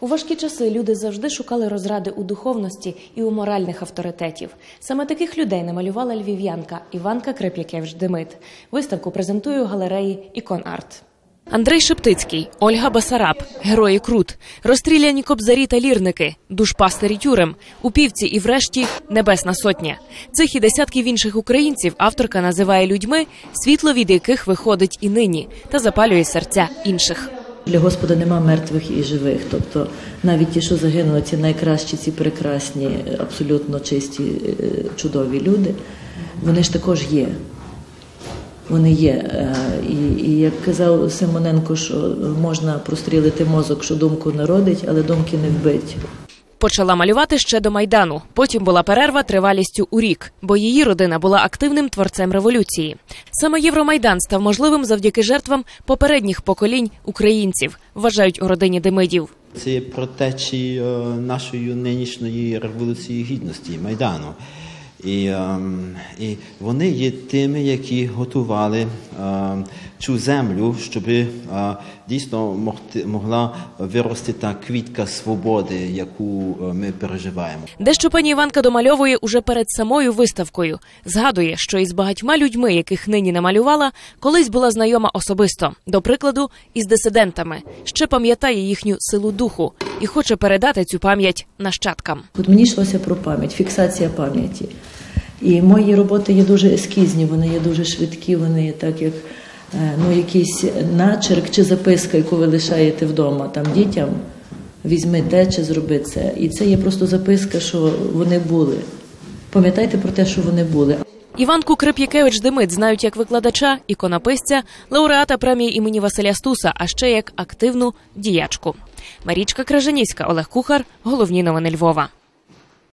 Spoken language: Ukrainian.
У важкі часи люди завжди шукали розради у духовності і у моральних авторитетів. Саме таких людей намалювала львів'янка Іванка Креп'якевич Демит. Виставку презентує у галереї Ікон Арт. Андрей Шептицький, Ольга Басараб, герої Крут, розстріляні кобзарі та лірники, душпастері тюрем, упівці і врешті Небесна Сотня. Цих і десятків інших українців авторка називає людьми, світло від яких виходить і нині, та запалює серця інших. Для Господа нема мертвих і живих. Тобто навіть ті, що загинули, ці найкращі, ці прекрасні, абсолютно чисті, е, чудові люди, вони ж також є. Вони є. Е, І, і як казав Симоненко, що можна прострілити мозок, що думку народить, але думки не вбить. Почала малювати ще до майдану. Потім була перерва тривалістю у рік, бо її родина була активним творцем революції. Саме Євромайдан став можливим завдяки жертвам попередніх поколінь українців, вважають у родині Демидів. Це є протечі е, нашої нинішньої революції гідності Майдану. І, ем, і вони є тими, які готували ем, цю землю, щоб е, дійсно могти, могла вирости та квітка свободи, яку е, ми переживаємо. Дещо пані Іванка домальовує уже перед самою виставкою. Згадує, що із багатьма людьми, яких нині намалювала, колись була знайома особисто, до прикладу, із дисидентами. Ще пам'ятає їхню силу духу і хоче передати цю пам'ять нащадкам. От мені йшлося про пам'ять, фіксація пам'яті. І мої роботи є дуже ескізні, вони є дуже швидкі, вони є так, як е, ну, якийсь начерк чи записка, яку ви лишаєте вдома там дітям. Візьми те чи зроби це. І це є просто записка, що вони були. Пам'ятайте про те, що вони були. Іванку Крип'якевич Демит знають як викладача, іконописця, лауреата премії імені Василя Стуса, а ще як активну діячку. Марічка Крижаніська, Олег Кухар. Головні новини Львова.